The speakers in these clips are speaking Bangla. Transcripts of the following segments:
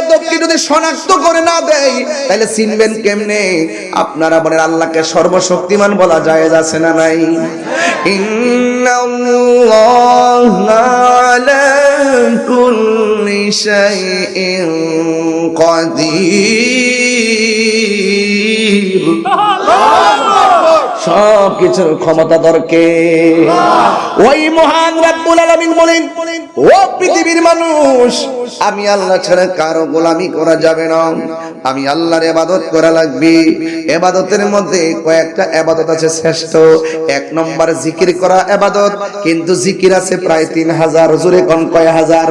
বেয়াদবকে যদি শনাক্ত করে না দেয়, তাহলে চিনবেন কেমনে? আপনারা বলেন, আল্লাহকে সর্বশক্তিমান বলা যায় আছে না নাই? কাদির। সব কিছুর ক্ষমতা দরকে। ওই মহান রাব্বুল আলামিন বলেন, ও পৃথিবীর মানুষ, আমি আল্লাহ ছাড়া কারও গোলামি করা যাবে না। আমি আল্লাহর ইবাদত করা লাগবে। ইবাদতের মধ্যে কয়েকটা ইবাদত আছে শ্রেষ্ঠ। এক নম্বর জিকির করা ইবাদত কিন্তু জিকির আছে প্রায় তিন হাজার, জোরে কোন কয় হাজার?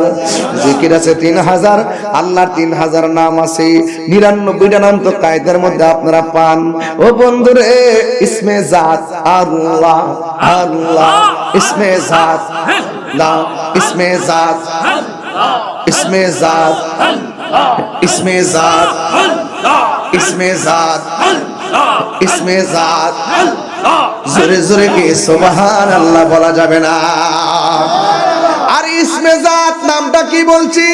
জিকির আছে তিন হাজার, আল্লাহর তিন হাজার নাম আছে। নিরানব্বইটা নাম তো কায়দার মধ্যে আপনারা পান। ও বন্ধুরে, ইসমে জাত আল্লাহ আল্লাহ। ইসমে জাত না ইসমে জাত ইসমে জাত ইসমে জাত ইসমে জাত ইসমে জাত জোরে জোরে কে সুবহান আল্লাহ বলা যাবে না। আর ইসমে জাত নামটা কি বলছি?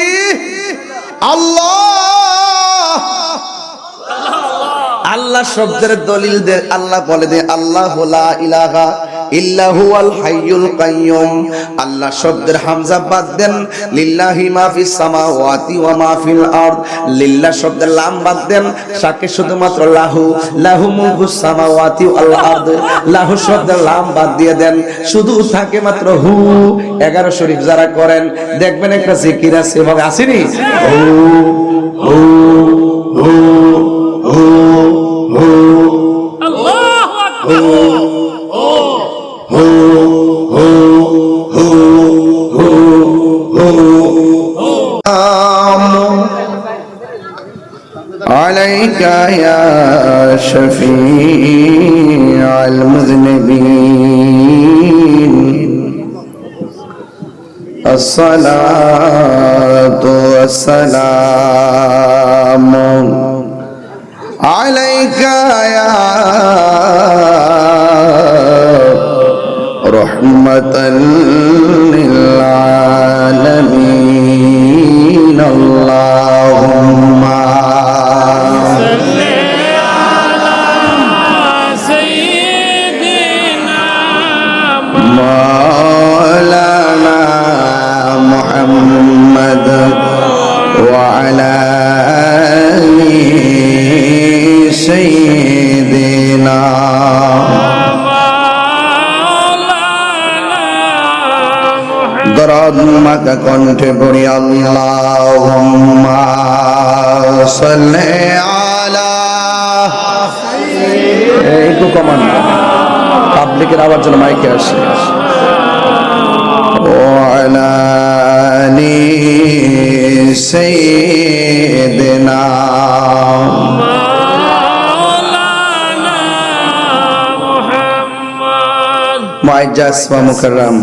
আল্লাহ। আল্লাহ শব্দের দলিল দে আল্লাহ বলে দে আল্লাহ লা ইলাহা ইল্লা হুয়াল হাইয়ুল কাইয়ুম। আল্লাহ শব্দের হামজা বাদ দেন, লিল্লাহি মা ফিস সামাওয়াতি ওয়া মা ফিল আরদ। লিল্লাহ শব্দের লাম বাদ দেন, সাকে শুধুমাত্র লাহু লাহু মুলকুস সামাওয়াতি ওয়াল আরদ। লাহু শব্দের লাম বাদ দিয়ে দেন, শুধু থাকে মাত্র হু। 11 শরীফ যারা করেন, দেখবেন একটা জিকির আছে এভাবে আসেনি হু হু হু। الصلاة والسلام عليك يا رحمة للعالمين. اللهم سيدنا مولانا محمد وعلى آل سيدنا দরদ মাকা কণ্ঠে পড়ি আল্লাহুম্মা সাল্লি আলা একটু কমান পাবলিকের আওয়াজ যেন মাইকে আসে وعلى آل سيدنا মুআজ্জাজ ওয়া মুকাররম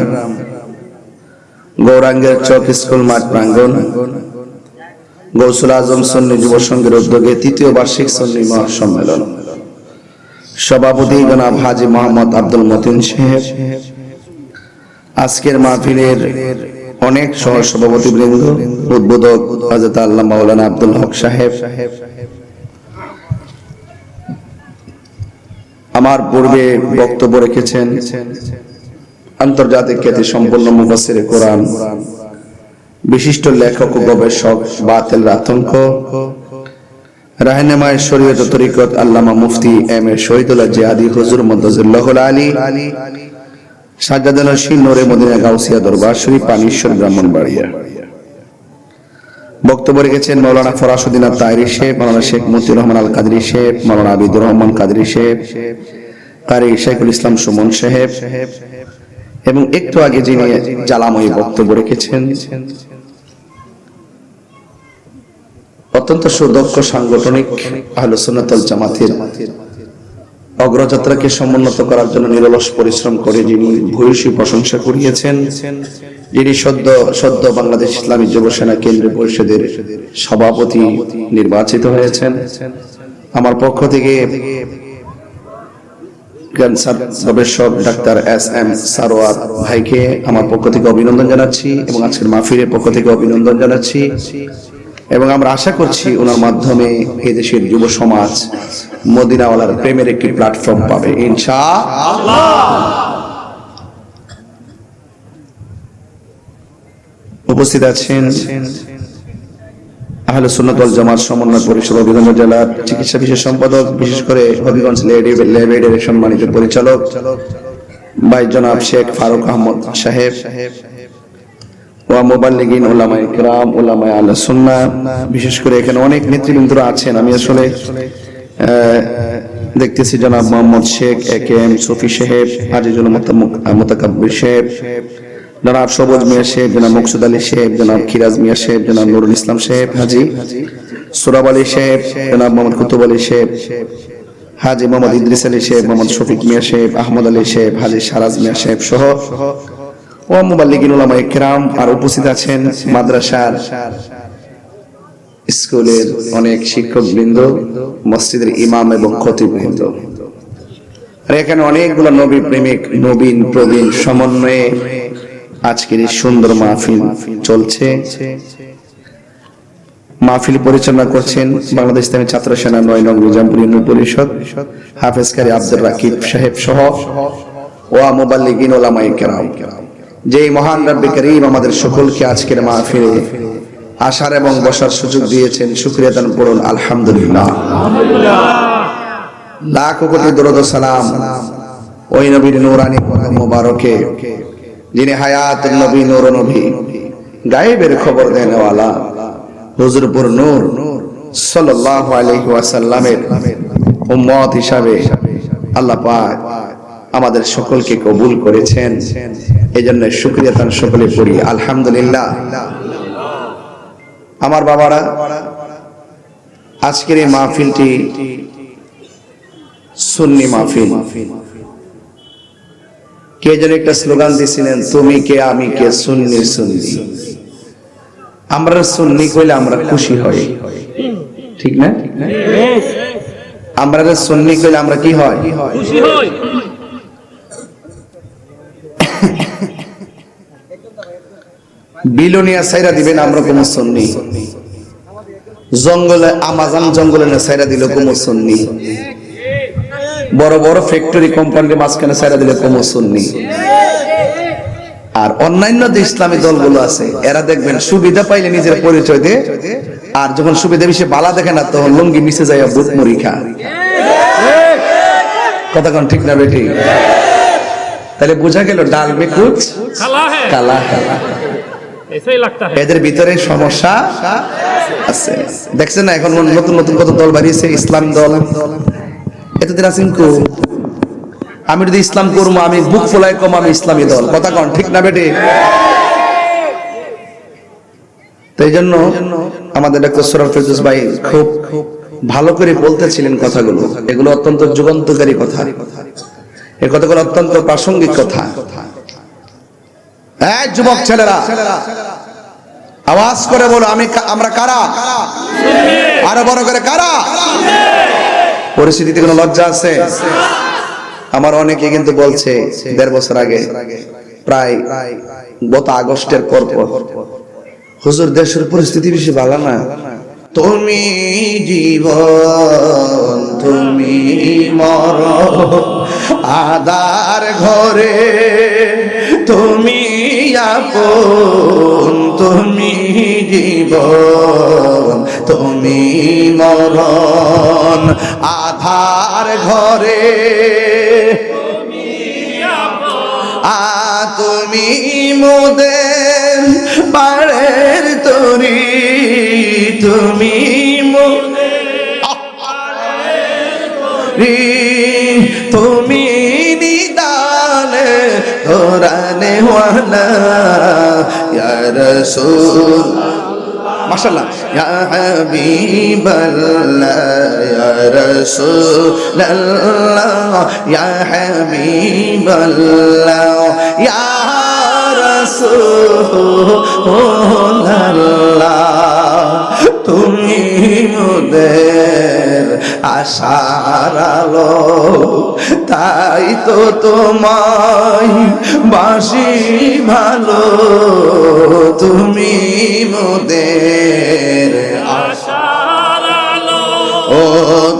গৌরাঙ্গের চক স্কুল মাঠ প্রাঙ্গণ গৌসুল আজম সন্নি যুব সংঘের উদ্যোগে তৃতীয় বার্ষিক সন্নি মহাসম্মেলন সভাপতি জনাব হাজি মোহাম্মদ আব্দুল মতিন সাহেব আজকের মাহফিলের অনেক সহ সভাপতি বৃন্দ উদ্বোধক হজরত আল্লাহ মাওলানা আব্দুল হক সাহেব। আমার পূর্বে বক্তব্য রেখেছেন আন্তর্জাতিক খ্যাতি সম্পন্ন মুফাসির কোরআন, বিশিষ্ট লেখক ও গবেষক বাতেল আতঙ্ক রাহেনামায় শরীয়ত তরিকত আল্লামা মুফতি এম এ শহীদুল্লাহ জিয়াদি, হুজুর মন্তাজুল্লাহ আলী সাজ্জাদ হোসেন নোরে মদিনা গাউসিয়া দরবার শরীফ বক্তব্য রেখেছেন মৌলানা ফরাসুদ্দিন তাইরি শেখ, মৌলানা শেখ রহমান আল কাদরি শেখ, মৌলানা আবিদুর রহমান কাদরি শেখ, কারি শেখুল ইসলাম সুমন সাহেব এবং একটু আগে যিনি জ্বালাময়ী বক্তব্য রেখেছেন, অত্যন্ত সুদক্ষ সাংগঠনিক আহলুসুন্নাতুল জামাতের অগ্রযাত্রাকে সমুন্নত করার জন্য নিরলস পরিশ্রম করে যিনি ভূয়সী প্রশংসা করিয়েছেন, যিনি সদ্য সদ্য বাংলাদেশ ইসলামী যুব সেনা কেন্দ্রীয় পরিষদের সভাপতি নির্বাচিত হয়েছেন। আমার পক্ষ থেকে ক্যান্সার গবেষক ডাক্তার এস এম সারোয়ার ভাইকে আমার পক্ষ থেকে অভিনন্দন জানাচ্ছি এবং আজকের মাহফিলের পক্ষ থেকে অভিনন্দন জানাচ্ছি। এবং আমরা আশা করছি ওনার মাধ্যমে এদেশের যুব সমাজ মদিনাওয়ালার প্রেমের একটি প্ল্যাটফর্ম পাবে। ইনশা উপস্থিত আছেন আহলে সুন্নাত ওয়াল জামাত সমন্বয় পরিষদ হবিগঞ্জ জেলার চিকিৎসা বিশেষ সম্পাদক, বিশেষ করে হবিগঞ্জ ল্যাবের সম্মানিত পরিচালক, ভাই জনাব শেখ ফারুক আহমদ সাহেব। ওয়া মোবাল্লিগিন ওলামা ইকরাম ওলামা আল্লাহ সুন্নাহ। বিশেষ করে এখানে অনেক নেতৃবৃন্দরা আছেন। আমি আসলে দেখতেছি জনাব Mohammad Sheikh A K M Shafi সাহেব, আজিজুল মোতাকাব্বির সাহেব, জনাব সবুজ মিয়া সাহেব, জনাব মকসুদ আলী সাহেব, জনাব খিরাজ মিয়া সাহেব, জনাব নুরুল ইসলাম সাহেব, হাজি সুরাব আলী সাহেব, জনাব মোহাম্মদ কুতুব আলী সাহেব, হাজি মোহাম্মদ ইদ্রিস আলী সাহেব, মোহাম্মদ শফিক মিয়া সাহেব, আহমদ আলী সাহেব, হাজি সারাজ মিয়া সাহেব সহ ও মুবাল্লিগিন আর উপস্থিত আছেন মাদ্রাসার স্কুলের অনেক শিক্ষক বৃন্দ মসজিদের ইমাম এবং খতিব বৃন্দ আর এখানে অনেকগুলো নবী প্রেমিক, নবীন প্রবীণ সমন্বয়ে আজকের এই সুন্দর মাহফিল চলছে। মাহফিল পরিচালনা করছেন বাংলাদেশ ইসলামী ছাত্র সেনা নয় নং নিজামপুর ইউনিয়ন পরিষদ হাফেজ কারি আব্দুর রাকিব সাহেব সহ ওয়া মুবাল্লিগিন ওলামায়ে কেরাম। যে মহান রব্বে করিম আমাদের সকলকে আজকের মাহফিলে আসার এবং বসার সুযোগ দিয়েছেন, শুকরিয়া দান পড়ুন আলহামদুলিল্লাহ। লাখ কোটি সালাম ওই নবীর নূরানি মোবারকে, যিনি হায়াত নবী নবী, গায়েবের খবর দেনেওয়ালা, হুজুরপুর নূর সাল্লাল্লাহু আলাইহি ওয়াসাল্লামের উম্মত হিসাবে আল্লাহ পাক আমাদের সকলকে কবুল করেছেন। এজন্য শুকরিয়া তার সকলে পড়ি। আলহামদুলিল্লাহ। আমার বাবারা আজকের এই মাহফিলটি সুন্নি মাহফিল। কে যেন একটা স্লোগান দিয়েছিলেন তুমি কে আমি কে সুন্নি সুন্নি। আমরা সুন্নি কইলে আমরা খুশি হই। ঠিক না? আমরা সুন্নি কইলে আমরা কি হয় খুশি হই। বিলোনিয়া সাইরা দিবেন আমরা কোনো সন্নি। জঙ্গলে আমাজন জঙ্গলে না সাইরা দিল কোনো সন্নি। বড় বড় ফ্যাক্টরি কোম্পানির মাঝখানে সাইরা দিলে কোনো সন্নি। আর অন্যান্য যে ইসলামী দলগুলো আছে এরা দেখবেন সুবিধা পাইলে নিজের পরিচয় দে আর যখন সুবিধা বেশি বালা দেখে না তখন লুঙ্গি মিশে যায় বুট মুড়ি খা। কথা কোন ঠিক না বেটি? তাহলে বোঝা গেল ডাল মেকুচ কালা কালা এদের ভিতরে সমস্যা আছে। দেখছেন না, এখন নতুন নতুন কত দল বাড়িয়েছে, ইসলাম দল। এতদিন আছেন কো। আমি যদি ইসলাম করব আমি বুক ফোলাই কম, আমি ইসলামী দল। কথা কন, ঠিক না বেটে? তো এই জন্য আমাদের ডাক্তার সরার ফেরদৌস ভাই খুব ভালো করে বলতেছিলেন কথাগুলো। এগুলো অত্যন্ত যুগান্তকারী কথা। এই কথাগুলো অত্যন্ত প্রাসঙ্গিক কথা। হ্যাঁ যুবক ছেলেরা, আওয়াজ করে বলো, আমি আমরা কারা? আরও বড় করে কারা? পরিস্থিতিতে কোনো লজ্জা আছে? আমার অনেকে কিন্তু বলছে, দেড় বছর আগে, প্রায় গত আগস্টের পর পর, হুজুর, দেশের পরিস্থিতি বেশি ভালো না। তুমি জীবন, তুমি মর আদার ঘরে, তুমি আপন তুমি জীবন তুমি মরণ। আধার ঘরে আ তুমি মোদের পাড়ের তরি তুমি তুমি ধরানে ওয়ালা ইয়া রাসূল। মাশাআল্লাহ। ইয়া হাবিবাল্লাহ ইয়া রাসূলাল্লাহ ইয়া হাবিবাল্লাহ ইয়া তুমি মোদের আশার আলো, তাই তো তোমায় বাসি ভালো, তুমি মোদের আশার ও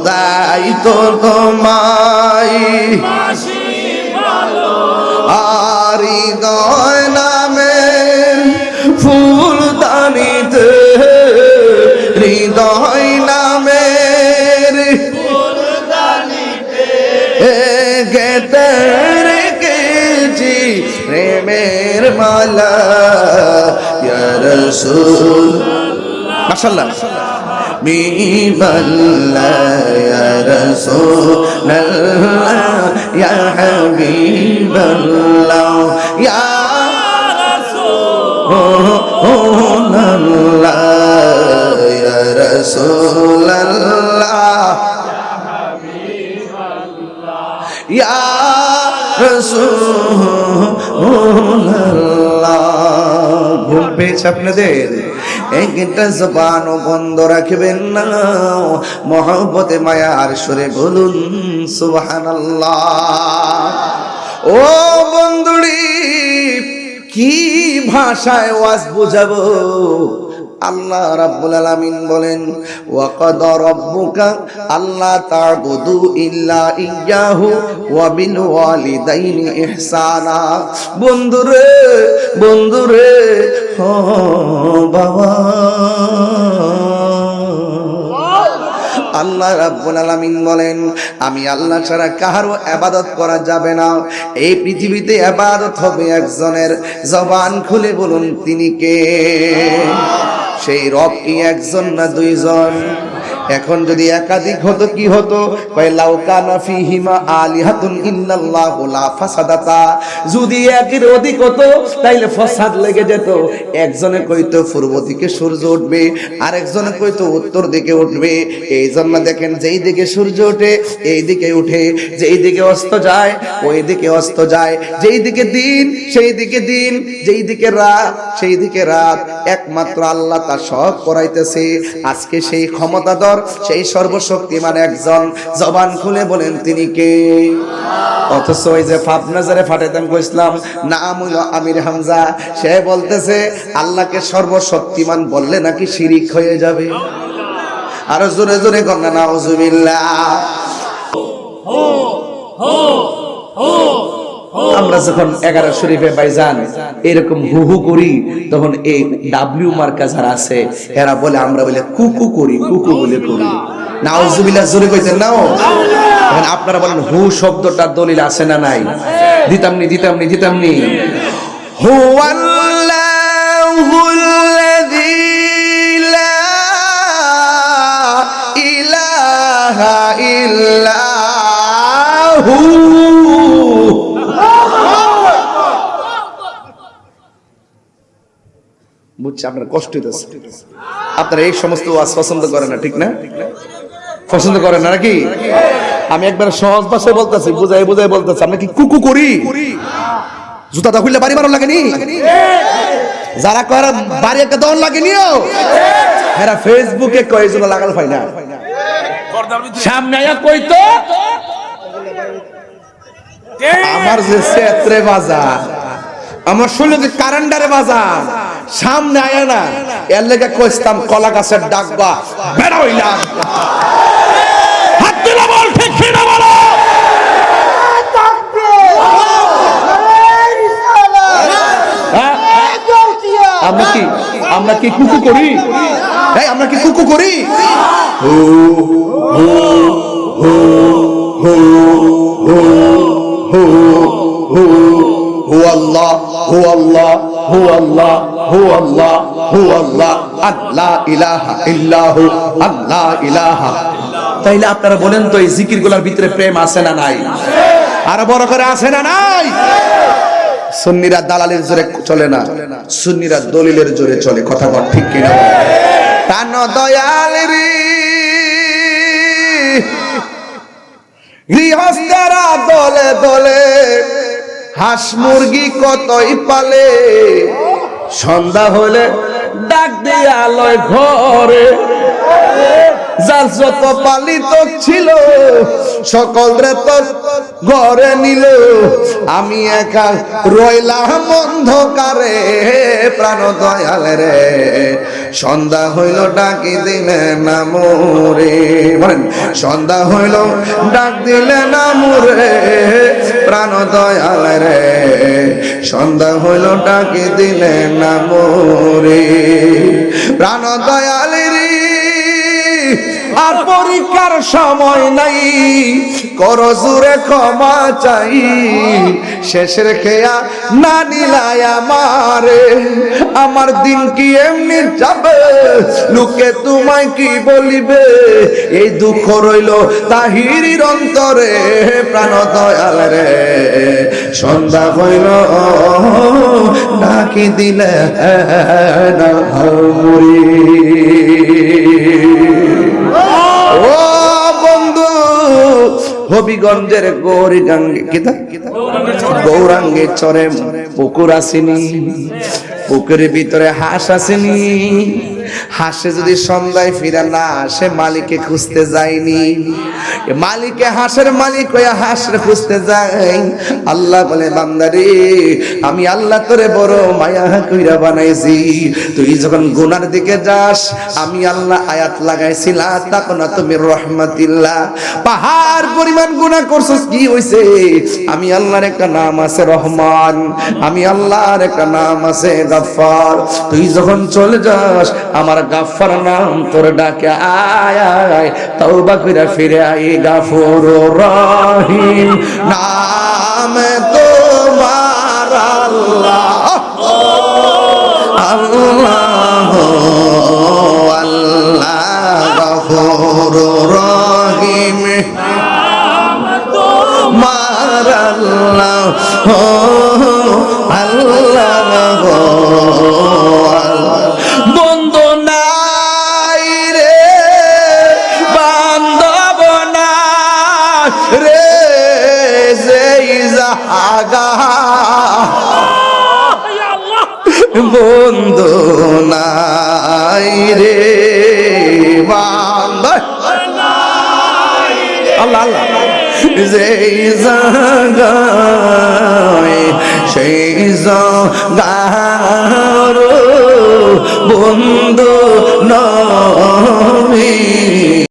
তাই তো তোমায় বাসি হৃদয় নামে ফুলদানিতে হৃদয় নামে গেতে রেখেছি প্রেমের মালা রসুল। মাসাল্লাহ حبيب الله يا رسول الله يا حبيب الله يا رسول الله يا رسول الله يا رسول الله ঘুম পেয়েছে আপনাদের একটা জবান বন্ধ রাখবেন না। মহব্বতে, মায়ার সুরে বলুন, সুবহানাল্লাহ। ও বন্ধুরি, কি ভাষায় ওয়াজ বুঝাবো? আল্লাহ রাব্বুল আলামিন বলেন ওয়া কাদা রাব্বুকা আল্লা তা'বুদু ইল্লা ইয়াহু ওয়া বিল ওয়ালিদাইনি ইহসানা। বন্ধুরে বন্ধুরে ও বাবা। আল্লাহ রাব্বুল আলামিন বলেন, আমি আল্লাহ ছাড়া কারও ইবাদত করা যাবে না। এই পৃথিবীতে ইবাদত হবে একজনের। জবান খুলে বলুন, তিনি কে? সেই রব কি একজন না দুইজন? এখন যদি একাধিক হতো, কি হতো? কয় লাউকানা ফিহিমা আলিহাতুন ইল্লাল্লাহু লা ফাসাদাতা। যদি একের অধিক হতো, তাইলে ফসাদ লেগে যেত। একজনে কইতো, পূর্ব দিকে সূর্য উঠবে। আরেকজনে কইতো, উত্তর দিকে উঠবে। এই জন্য দেখেন, যেই দিকে সূর্য ওঠে, এই দিকে উঠে। যেই দিকে অস্ত যায়, ওই দিকে অস্ত যায়। যেই দিকে দিন, সেই দিকে দিন। যেই দিকে রাত, সেই দিকে রাত। একমাত্র আল্লাহ তা সব করাইতেছে আজকে সেই ক্ষমতাধর সেই সর্বশক্তিমান একজন জবান খুলে বলেন, তিনি কে? অথচ ওই যে ফাপনাজারে ফাটাইতাম কইসলাম নাম হইল আমির হামজা। সে বলতেছে, আল্লাহকে সর্বশক্তিমান বললে নাকি শিরিক হয়ে যাবে? আরও জোরে জোরে গঙ্গা নাউজুবিল্লাহ। আমরা যখন এগারো শরীফে বাইজান এরকম হু হু করি, তখন এই ডাব্লিউ মার্কা যারা আছে, এরা বলে, আমরা বলে, কুকু করি, কুকু বলে করি। নাউজুবিল্লাহ আপনারা বলেন, হু শব্দটার দলিল আছে না নাই? দিতামনি হু আল্লাহুল্লাযী লা ইলাহা ইল্লাহু। বুঝছি আপনার কষ্ট হইতেছে আপনারা এই সমস্ত ওয়াজ পছন্দ করেন না ঠিক না? পছন্দ করেন না নাকি? আমি একবার সহজ ভাষায় বলতেছি বুঝাই বুঝাই বলতেছি আমরা কি কুকু করি? জুতাটা খুললে বাড়ি মারো লাগেনি? যারা কয় বাড়ি একটা দল লাগেনিও হেরা ফেসবুকে কয় জন্য লাগাল পাই না। সামনে আয়া কইতো আমার যে সেত্রে বাজার আমার শরীরে যে কারেন্ডারে বাজান সামনে আয় না, এর লেগে কইতাম কলা গাছের ডাকবা বেরোইলাম হ্যাঁ, আমরা কি আমরা কি কুকু করি? হ্যাঁ আমরা কি কুকু করি? হো হো হো হো হো হো হো, আল্লাহ। হু আল্লাহ হু আল্লাহ হু আল্লাহ হু আল্লাহ আল্লাহ ইলাহা ইল্লাহু আল্লাহ ইলাহা। তাইলে আপনারা বলেন তো এই জিকিরগুলার ভিতরে প্রেম আছে না নাই? আরও বড় করে আছে না নাই? সুন্নিরা দালালের জোরে চলে না, সুন্নিরা দলিলের জোরে চলে, কথা বল ঠিক কিনা? তান দয়াল রে গৃহস্থরা দলে দলে হাঁস মুরগি কতই পালে? সন্ধ্যা হলে ডাক দিয়ে আলোয় ঘরে। যার যত পালিত ছিল, সকল রে তো ঘরে নিল। আমি একা রইলাম অন্ধকারে, প্রাণ দয়াল রে। সন্ধ্যা হইল, ডাকি দিলে বলেন সন্ধ্যা হইল, ডাক দিলে না রে প্রাণ দয়াল রে। সন্ধ্যা হইল, ডাকি দিলে না রে প্রাণ দয়াল রে। আর পরীক্ষার সময় নাই। কর জুড়ে ক্ষমা চাই। শেষের খেয়া না নিলাই আমারে। আমার দিন কি এমনি যাবে? লোকে তোমায় কি বলিবে? এই দুঃখ রইল তাহিরির অন্তরে। প্রাণ দয়াল রে, সন্ধ্যা হইল। ডাকি দিলে, না হবিগঞ্জের গৌরী গাঙ্গে কিতা গৌরাঙ্গে চরে পুকুর আসেনি পুকুরের ভিতরে হাঁস আসেনি। হাঁসে যদি সন্ধ্যায় ফিরে না আসে মালিকে খুঁজতে যায়নি। মালিকে হাঁসের মালিক হইয়া হাঁসরে খুঁজতে যাই আল্লাহ বলে, বান্দারে, আমি আল্লাহ তোরে বড় মায়া কইরা বানাইছি। তুই যখন গুনার দিকে যাস, আমি আল্লাহ আয়াত লাগাইছি, লা তাকনা তুমি রহমাতিল্লাহ। পাহাড় পরিমাণ গুনাহ করছস, কি হইছে? আমি আল্লাহর একটা নাম আছে রহমান। আমি আল্লাহর একটা নাম আছে গাফফার। তুই যখন চলে যাস আমার গাফফার নাম তোর ডাকে আয় আয় তওবা ফিরে আই গাফুর রহিম। নাম তোমার আল্লাহ গফুর আল্লাহ। জাগা বন্ধু নাই রে বান্ধব আল্লাহ আল্লাহ যেই জাগায় সেই জাগার বন্ধু নয়